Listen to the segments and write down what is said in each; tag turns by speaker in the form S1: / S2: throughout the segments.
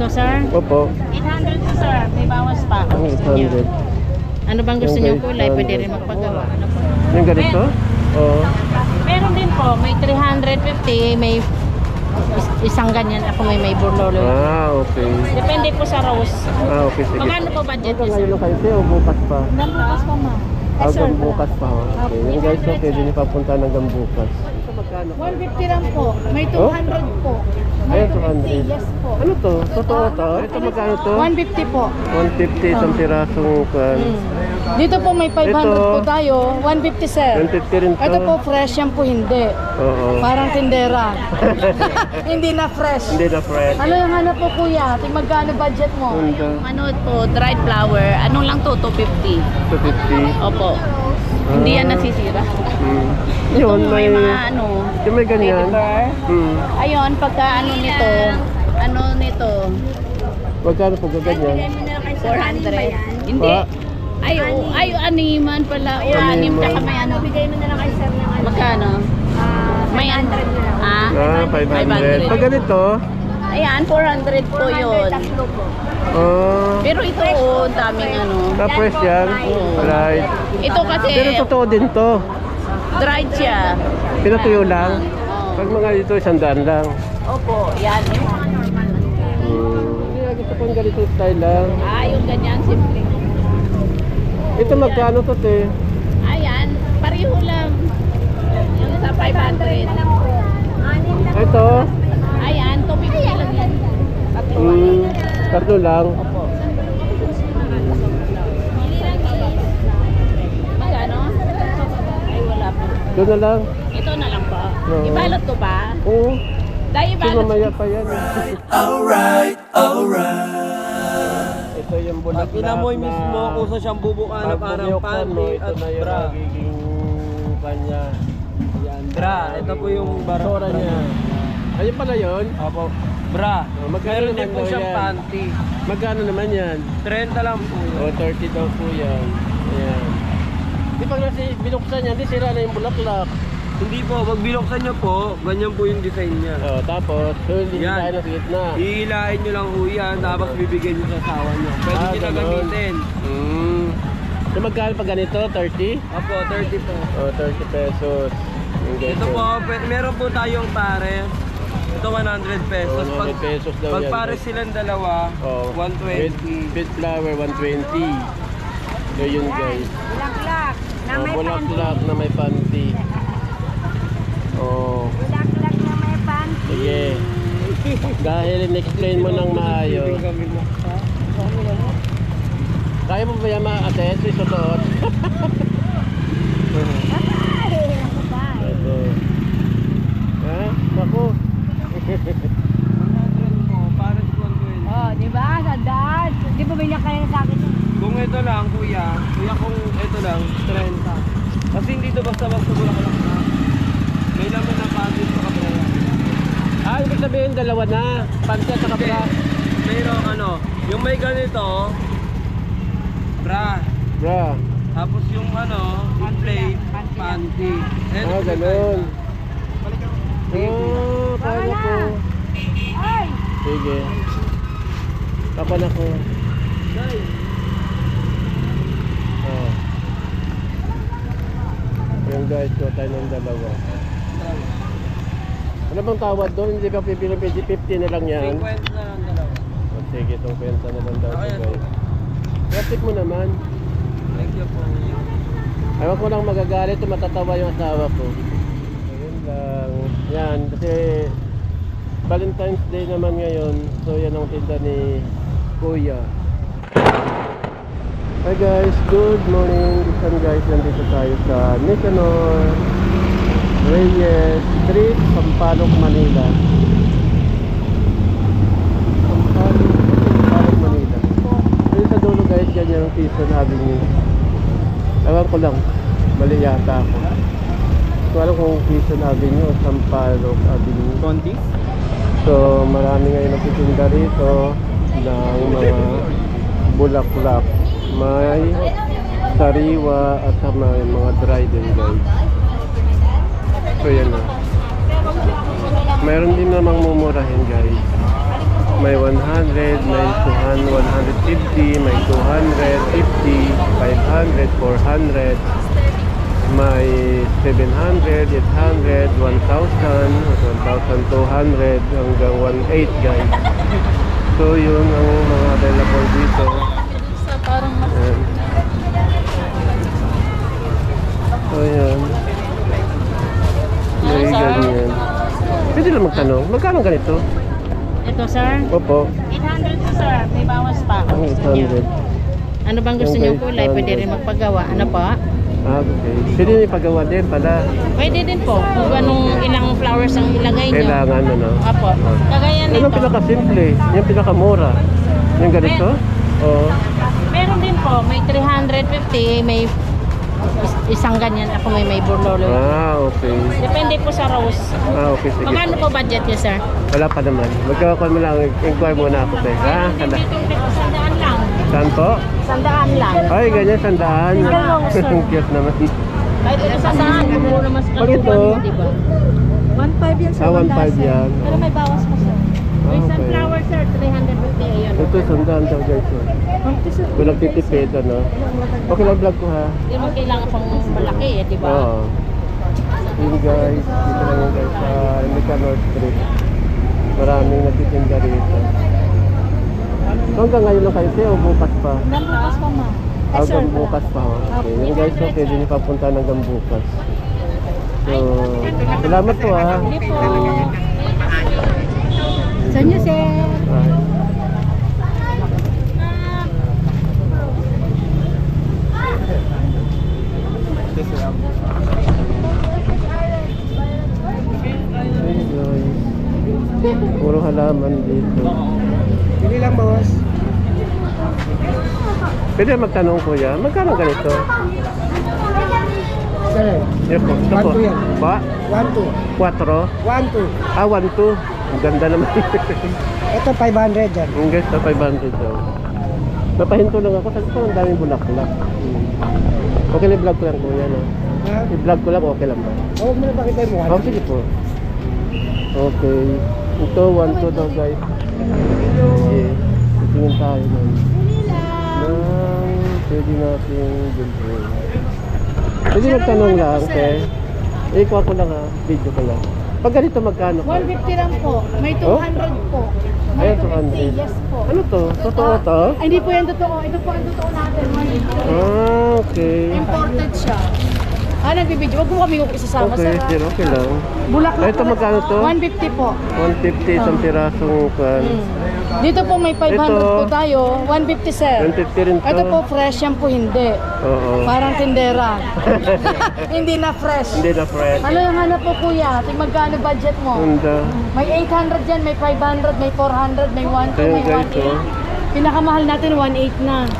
S1: Ito, sir.
S2: Opo.
S1: 800 to, sir. May bawas pa.
S2: Ang
S1: Gusto niyo?
S2: 800.
S1: Ano bang gusto
S2: Yung
S1: niyo kulay? Pwede
S2: 800.
S1: rin magpagawa. Ano po?
S2: Yung ganito? Oo.
S1: Meron din po. May 350. May is- isang ganyan. Ako may may burlolo.
S2: Ah, okay.
S1: Depende po sa rose.
S2: Ah, okay. Sige.
S1: Magkano po budget
S2: Ito
S1: niyo, sir?
S2: ngayon lang kayo, te, o bukas pa?
S1: Hanggang bukas po, ma'am.
S2: Hanggang bukas pa, ho. Okay. Yung guys, so, pwede niyo papunta hanggang bukas.
S3: 150 lang po. May
S2: Oh?
S3: 200 po.
S2: Ayun, 200.
S3: Yes po.
S2: Ano to? Totoo to? Ito magkano to?
S3: 150 po.
S2: 150 isang pirasong kan.
S3: Dito po may 500
S2: Ito.
S3: po tayo. 150 sir.
S2: 150 rin to.
S3: Ito po fresh yan po hindi.
S2: Oo.
S3: Parang tindera. hindi na fresh.
S2: Hindi na fresh.
S3: Ano yung hanap po kuya? Ting magkano budget mo?
S2: Ganda.
S1: Ano po, dried flower. Anong lang to? 250.
S2: 250.
S1: Opo. Hindi yan nasisira.
S2: Hmm.
S1: Gusto
S2: Yun,
S1: may
S2: may...
S1: mga ano,
S2: Yung may ganyan. Hmm.
S1: Ayun, pagka ano nito, ano nito,
S2: Magkano po gaganyan?
S1: 400. Hindi.
S2: Pa?
S1: Ay, oh, ay, animan pala. O, anim,
S2: Animan.
S1: tsaka may ano.
S3: Bigay mo na lang kay sir ng ano.
S1: Magkano? May 100 na. Ah?
S2: Ah, 500. Pag ganito,
S1: Ayan, 400 po yun.
S2: oh,
S1: Pero ito, oh, daming ano.
S2: tapos yan. Right.
S1: Ito kasi,
S2: Pero totoo din to.
S1: dried siya.
S2: Pinatuyo lang. Pag mga dito, isang daan lang.
S1: Opo, yan.
S2: Kaya gusto kong ganito style lang.
S1: Ah, yung ganyan, simple.
S2: Ito magkano to, te?
S1: Ayan, pareho lang. Yung sa 500.
S2: Ito?
S1: Ayan, 250 lang yan. Tatlo.
S2: Hmm. Tatlo lang.
S1: Opo. Magkano? Ay, wala po.
S2: Doon na lang.
S1: Ito na lang po.
S2: Oo.
S1: Ibalot ko ba?
S2: Oo.
S1: Dahil ibalot
S2: mamaya pa yan. alright, alright. Ito yung bulaklak
S4: Pag inamoy
S2: na-
S4: mismo kung sa siyang bubukan na
S2: Pag
S4: parang
S2: binuksan mo,
S4: panty
S2: ito
S4: at
S2: na yung
S4: bra.
S2: magiging kanya.
S4: Yan, bra. Ito po yung bara.
S2: Sora niya. Ayun pala yun.
S4: Opo. Bra.
S2: Oh, magkano
S4: Meron din
S2: naman
S4: po
S2: daw
S4: siyang
S2: yan?
S4: panty.
S2: Magkano naman yan?
S4: 30 lang po yun.
S2: O, 30 daw po yan. Ayan. Di pag nasi binuksan yan, di sira na yung bulaklak.
S4: Hindi po, pag binuksan nyo po, ganyan po yung design niya.
S2: O, tapos, so, hindi
S4: Yan.
S2: tayo na sa gitna.
S4: Nyo lang po yan, tapos bibigyan nyo sa asawa nyo. Pwede
S2: Ah,
S4: nyo na gamitin.
S2: Hmm. So, magkano pag ganito? 30?
S4: Opo, 30 po.
S2: O, 30 pesos. Yung
S4: Ito po, meron po tayong pares. Ito 100 pesos.
S2: Oh, 100 pesos daw
S4: pag
S2: yan.
S4: pares silang dalawa,
S2: Oh,
S4: 120.
S2: With, with flower, 120. So, yun guys.
S3: Bulaklak. Na
S2: Oh,
S3: may
S2: bulaklak na may panty. Oh,
S3: Bulaklak na may pan.
S2: sige. Dahil in-explain mo ng maayos. Kaya mo ba yan ma-attend? Isusuot? Ito. Ha? Naku.
S4: 100 po, pares 120.
S3: Oh, di ba? Sandaan. Di ba binyak kayo sa akin?
S4: Kung ito lang, kuya, kuya kung ito lang, 30. Kasi hindi ito basta-basta bulaklak na. May laman na panty sa kabila.
S2: Ah, ibig sabihin dalawa na. Panty at saka
S4: Hindi.
S2: bra.
S4: Mayroong ano, yung may ganito, bra.
S2: Bra.
S4: Tapos yung ano, yung plate, panty.
S2: Ah, ganun.
S4: Sige,
S2: Oh, kaya ko.
S3: Ay!
S2: Sige. Kapan ako.
S4: Guys,
S2: Oh. Yung guys, ko tayo ng dalawa. Ano bang tawad doon? Hindi ka pipili 50 na lang yan.
S4: 50 na lang dalawa.
S2: Oh, sige, itong kwenta na lang daw
S4: Okay,
S2: guys. Plastic mo naman.
S4: Thank you po.
S2: Ayaw ko lang magagalit, matatawa yung asawa ko. Ayun lang. Yan, kasi Valentine's Day naman ngayon. So yan ang tinda ni Kuya. Hi guys, good morning. Isan guys, nandito tayo sa Nicanor Reyes Street, Sampaloc, Manila. Sampaloc, Sampaloc, Manila. Dito sa dulo guys, yan yung Quezon Avenue. Ewan ko lang, mali yata ako. Ko alam kung Quezon Avenue o Sampaloc Avenue.
S4: Konti?
S2: So marami ngayon nagtitinda rito ng mga bulaklak. May sariwa at may mga dry din guys. So yan na. Mayroon din namang mumurahin guys. May 100, may 200, 150, may 250, 500, 400, may 700, 800, 1,000, 1,200 hanggang 1,800 guys. So yun ang mga available dito. Ayan. So yan. May
S1: Ano,
S2: ganyan. Pwede lang magtanong, magkano ganito?
S1: Ito, sir.
S2: Opo,
S1: 800 to, sir. May bawas pa.
S2: ang
S1: Gusto niyo?
S2: 800.
S1: Ano bang gusto
S2: Okay,
S1: niyo kulay? Pwede
S2: 800.
S1: rin magpagawa. Ano po?
S2: Ah, okay. Pwede nyo ipagawa din pala.
S1: Pwede din po. Kung anong ilang flowers ang ilagay niyo.
S2: Kailangan ano.
S1: Apo. Kagaya
S2: Ano
S1: nito.
S2: ang pinaka-simple? Yung pinaka-mura? Yung ganito? Oo.
S1: Meron din po. May 350. May isang ganyan. Ako may may burlolo.
S2: Ah, okay.
S1: Depende po sa rose.
S2: Ah, okay. Sige.
S1: Magkano po budget niyo, sir?
S2: Wala pa naman. Magkakakuan mo lang. Inquire muna ako, te. Ha?
S1: Dito yung sandaan lang.
S2: Saan po?
S1: Sandaan lang.
S2: Ay, ganyan, sandaan.
S1: Single long, sir.
S2: Ang cute naman.
S1: Kahit ito sandaan, kumuha naman sa
S2: Pag ito?
S1: kaluban mo, diba?
S3: 1.5 yan sa
S2: Ah, 1.5 yan.
S3: Pero may bawas pa sir.
S2: Ah,
S1: May
S2: okay.
S1: sunflower, sir. 350 ayun.
S2: Ito, sandaan daw, guys. oh. Kung nagtitipid, ano? Okay lang vlog ko, ha?
S1: Hindi mo kailangan pang malaki eh, di ba?
S2: Oo. Yun guys, dito lang yun guys sa Indica North Street. Maraming nagtitinda rito. So hanggang ngayon lang kayo siya o bukas pa?
S3: Bukas pa ma.
S2: Ah, Hanggang bukas pa. oh. Okay, yun guys, so pwede niyo papunta hanggang bukas. So, salamat po ha.
S1: Hindi po.
S3: Sa inyo sir.
S2: Bye. Puro halaman dito.
S4: Pili lang, boss.
S2: Pwede magtanong kuya, magkano ganito?
S4: Sir,
S2: Yan po, ito po.
S4: One, two yan.
S2: Ba?
S4: 1, 2.
S2: 4?
S4: 1, 2.
S2: Ah, 1, 2. Ang ganda naman.
S4: Ito 500 dyan.
S2: Ang na 500 daw. Napahinto lang ako, sabi ko ang daming bulaklak. Hmm. Okay na i-vlog ko lang kuya, no?
S4: Ha?
S2: I-vlog ko lang, okay lang ba?
S4: Huwag mo na pakita mo.
S2: Oh, sige po. Okay. Ito, 1, 2 daw guys. Sige. Tingin tayo nun. Nang pwede natin bilhin. Pwede magtanong lang, okay? Ikuha ko lang ha, video ko lang. Pag ganito magkano ka?
S3: 150 lang po. May
S2: Oh?
S3: 200 po.
S2: Ayan,
S3: May
S2: 200.
S3: 250, yes po.
S2: Ano to? Totoo to?
S3: Ay, hindi po yan totoo. Ito po ang totoo natin. 150.
S2: Ah, okay.
S3: Imported siya. Ah, nagbibidyo. Huwag mo kami isasama
S2: Okay,
S3: sa...
S2: sir, okay lang.
S3: Bulaklak.
S2: Ito magkano to?
S3: 150 po.
S2: 150 isang pirasong kan.
S3: Mm. Dito po may 500
S2: Ito.
S3: po tayo. 150 sir.
S2: 150 rin to.
S3: Ito po fresh yan po hindi.
S2: Oo.
S3: Parang tindera. hindi na fresh.
S2: Hindi na friend.
S3: Ano yung hanap po kuya? Tig magkano budget mo?
S2: Hunda.
S3: May 800 dyan, may 500, may 400, may 1, 2,
S2: Ayun,
S3: may
S2: guys,
S3: 1,
S2: oh.
S3: Pinakamahal natin 1.8 na.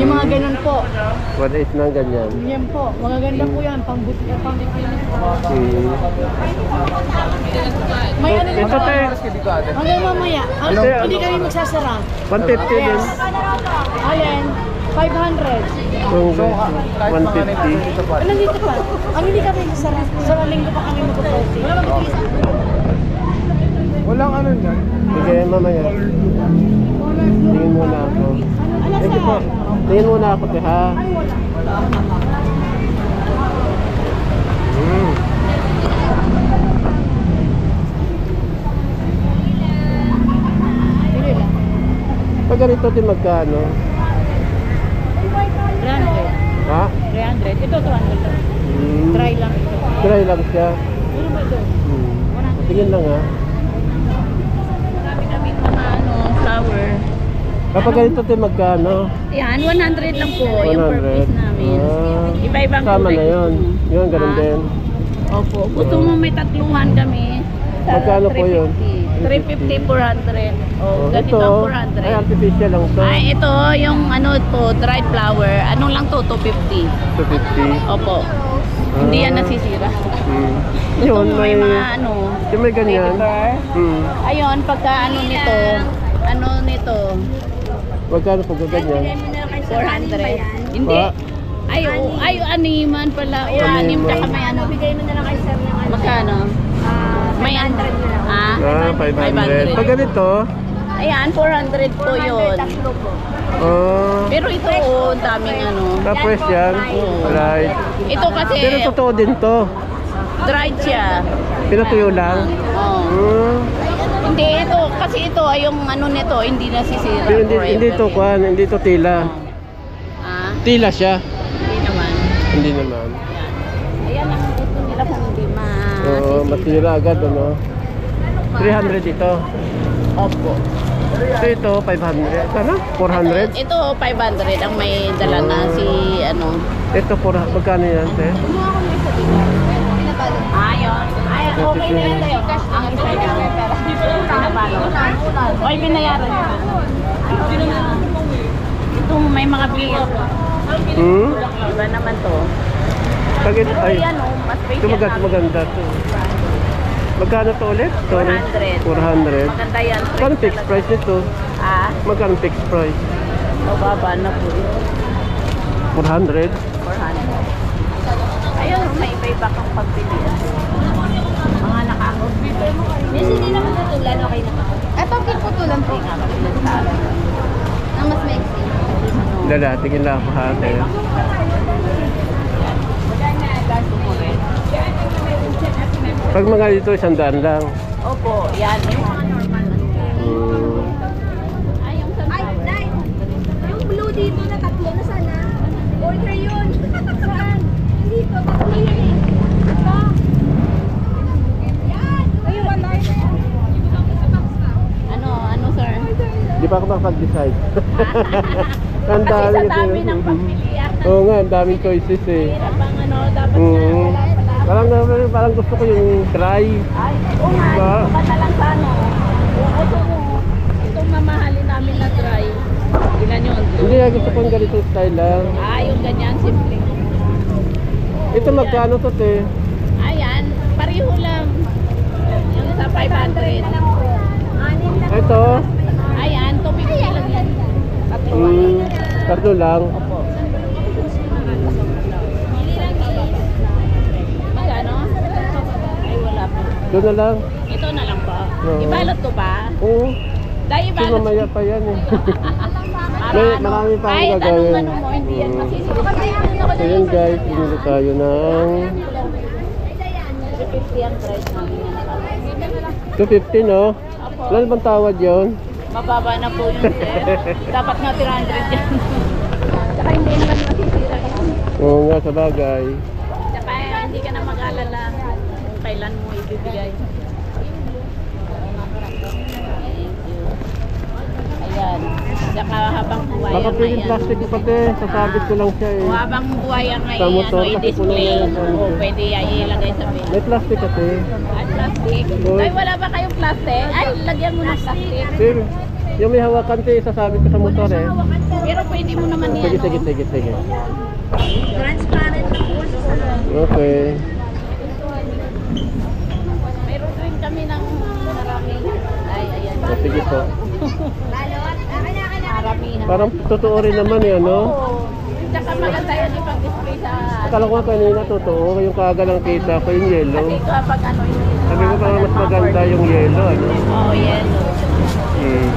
S3: Yung mga ganun po.
S2: 1.8 na ganyan.
S3: Yan po. Magaganda po yan. Pang buti pang bikini po.
S2: Hmm.
S3: May ano
S2: Ito
S3: po. Hanggang mamaya. Ano? Hindi
S2: ano?
S3: kami magsasara.
S2: 150 din.
S3: Alin? 500.
S2: Kung guys, 150.
S3: Ano dito pa? Ang hindi kami magsasara. Sa linggo pa kami ba
S4: Walang ano dyan.
S2: Sige, mamaya. Tingin muna ako.
S3: Ano
S2: Sige po. Tingin muna ako, te, ha?
S3: Lang.
S2: Pag ganito din magkano?
S1: 300.
S2: Ha?
S1: 300. Ito 200 lang.
S2: Hmm.
S1: Try lang ito.
S2: Try lang siya.
S1: Ano ba ito?
S2: Hmm. Tingin lang ha.
S1: Marami kami mga ano, flower.
S2: Kapag ganito din magkano?
S1: Yan, 100 lang po. Yung per
S2: 100.
S1: piece namin.
S2: Ah,
S1: Iba-ibang
S2: Sama na yun. Yun, ganun
S1: Ah,
S2: din.
S1: Opo. Gusto mo may tatluhan kami. Sa
S2: Magkano po yun?
S1: 350, 400. Oh,
S2: Oh,
S1: ganito
S2: ito,
S1: ang
S2: ay
S1: 400.
S2: artificial lang to.
S1: Ay, ito, yung ano po, dried flower. Anong lang to? 250.
S2: 250.
S1: Opo. Hindi yan
S2: Ah.
S1: nasisira.
S2: Hmm.
S1: Gusto
S2: Yun,
S1: mo
S2: may,
S1: may mga ano,
S2: yung may ganyan.
S1: paper.
S2: Hmm.
S1: Ayun, pagka ano nito, ano nito,
S2: Magkano po ganyan?
S1: 400. Hindi.
S2: Pa?
S1: Ay, oh, ay, animan pala. O, anim tsaka may ano.
S3: Bigay mo na lang kay sir ng ano.
S1: Magkano?
S3: Ah,
S1: May ano? Ah,
S2: Ah, 500. Pag ganito,
S5: Ayan, 400 po yun.
S3: Tatlo po.
S2: Ah,
S5: Pero ito, oh, daming ano.
S2: tapos yan. Right.
S5: Ito kasi,
S2: Pero totoo din to.
S5: dried siya.
S2: Pinatuyo lang.
S5: Oh.
S2: Hmm.
S5: Hindi, ito, kasi ito, ay yung ano nito, hindi nasisira.
S2: Pero hindi, hindi to
S5: yan.
S2: kwan, hindi to tila.
S5: Ah,
S2: Tila siya.
S5: hindi naman.
S2: Hindi naman.
S5: Yan. Ayan ang gusto nila kung hindi masisira.
S2: Oo, matira agad ano. 300 ito.
S5: Opo.
S2: So ito, 500. Ano? 400?
S5: Ito, 500 ang may dala na si, ano.
S2: Ito, 400. Magkano yan, te?
S5: Ayun. Ay, okay na yan tayo. Ang isa niya. Pinabalo. Oy, binayaran niya. Ito, may mga bill.
S2: Hmm?
S5: Iba naman to.
S2: Pag ito, ay,
S5: oh, spacious
S2: maganda, to. Magkano to ulit? Sorry.
S5: 400.
S2: 400.
S5: Maganda yan.
S2: Magkano fixed price nito?
S5: Ah,
S2: Magkano fixed price?
S5: mababa na po.
S2: 400?
S5: 400. Ayun, may iba-iba kang pagpilian. Mga naka-hospital mo kayo.
S3: Miss, hindi naman tutulan, okay na. Ay, pag putulan po. Na mas maiksi.
S2: Dala, tingin lang ako hati. Pag mga dito, isang daan lang.
S5: Opo, yan. Yung mga normal. Ay, yung sa
S3: Ay, Nay! Yung blue dito na tatlo na sana. Order yun. Saan? Dito, tatlo yun eh. Ito. Yan! Ay, wala yun.
S5: Ano, ano sir?
S2: Di pa ako makapag-decide. ang
S5: Kasi
S2: dami
S5: sa dami ng
S2: Mhm.
S5: pagpilian.
S2: Oo nga, ang daming choices eh.
S5: Hirap ang ano, dapat
S2: Mm.
S5: na wala pala.
S2: Parang, parang gusto ko yung dry.
S5: Ay, oo nga,
S2: Diba?
S5: ito ka na lang sa ano. Gusto mo, itong mamahalin namin na try. Ilan yun?
S2: Hindi, ah, gusto ko yung ganito style lang.
S5: Ah, yung ganyan, simple.
S2: Ito magkano to, te?
S5: Ayan, pareho lang. Yung sa 500.
S3: Anin na.
S2: Ito,
S5: Ayan, 250 lang yan. Tatlo.
S2: mm, tatlo lang.
S5: Opo. Magkano? Ay, wala pa.
S2: Doon na lang.
S5: Ito na lang ba?
S2: Oo.
S5: Ibalot ko ba?
S2: Oo,
S5: Dahil ibalot
S2: mamaya pa yan eh. May-
S5: ano,
S2: marami pa
S5: kahit
S2: gagawin.
S5: anong ano mo, hindi yan
S2: so yun guys, bumili tayo ng
S5: 350 ang price namin.
S2: 250 no?
S5: Opo.
S2: Wala bang tawad yun?
S5: Mababa na po yun, sir. Dapat nga 300 yan. Tsaka hindi naman masisira yan.
S2: Oo nga, sa bagay.
S5: Tsaka hindi ka na mag-alala kung kailan mo ibibigay. Ayan. Tsaka habang buhay
S2: Baka
S5: ang
S2: pwedeng
S5: ayan.
S2: plastic ko pati, sasabit ko lang siya eh.
S5: O habang buhay ang
S2: Sa
S5: ayan,
S2: motor,
S5: ano,
S2: kasi
S5: i-display.
S2: yan.
S5: O pwede ay ilagay sa bin.
S2: May plastic kasi.
S5: Ay, plastic.
S2: Oo.
S5: Ay, wala ba kayong plastic? Ay, lagyan mo ng plastic.
S2: Sir, yung may hawakan te, sasabit ko sa motor eh.
S5: Pero pwede mo naman yan.
S2: Sige, sige, sige, sige.
S3: Transparent na po sa.
S2: Okay.
S5: Mayroon rin kami ng maraming. Ay, ayan.
S2: O, sige po.
S3: Balot.
S5: Maramihan.
S2: Parang totoo rin naman eh, ano?
S5: Oo. Tsaka maganda yan ipag-display sa...
S2: Akala ko nga kanina totoo, yung kaga lang kita ko yung yellow.
S5: Kasi kapag ano yung...
S2: Sabi ko parang mas maganda yung yellow, ano?
S5: Oo, yellow.
S2: Hmm.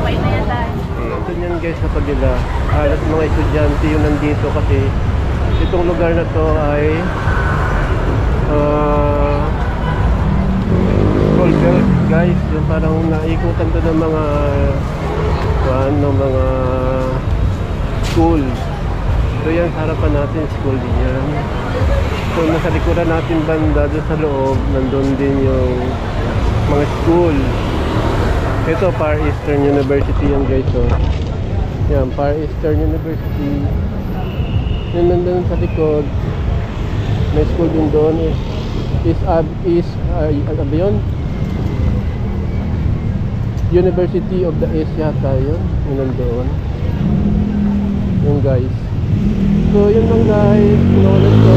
S5: Okay na yan tayo.
S2: Ito yan guys sa kabila. Halos mga estudyante yung nandito kasi itong lugar na to ay uh, belt guys. Yung parang naikutan to ng mga ano, mga school. So yan harapan natin school din yan. So nasa likuran natin banda doon sa loob, nandun din yung mga school. Ito, Far Eastern University yan guys. Oh. Yan, Far Eastern University. Yan nandun sa likod. May school din doon. Is, is, ab, is, uh, ano ba? University of the East yata yun. Nandun. Yung guys. So, yun lang guys. Pinulit ko.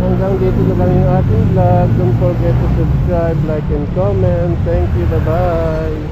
S2: Hanggang dito na lang yung ating vlog. Don't forget to subscribe, like, and comment. Thank you. Bye-bye.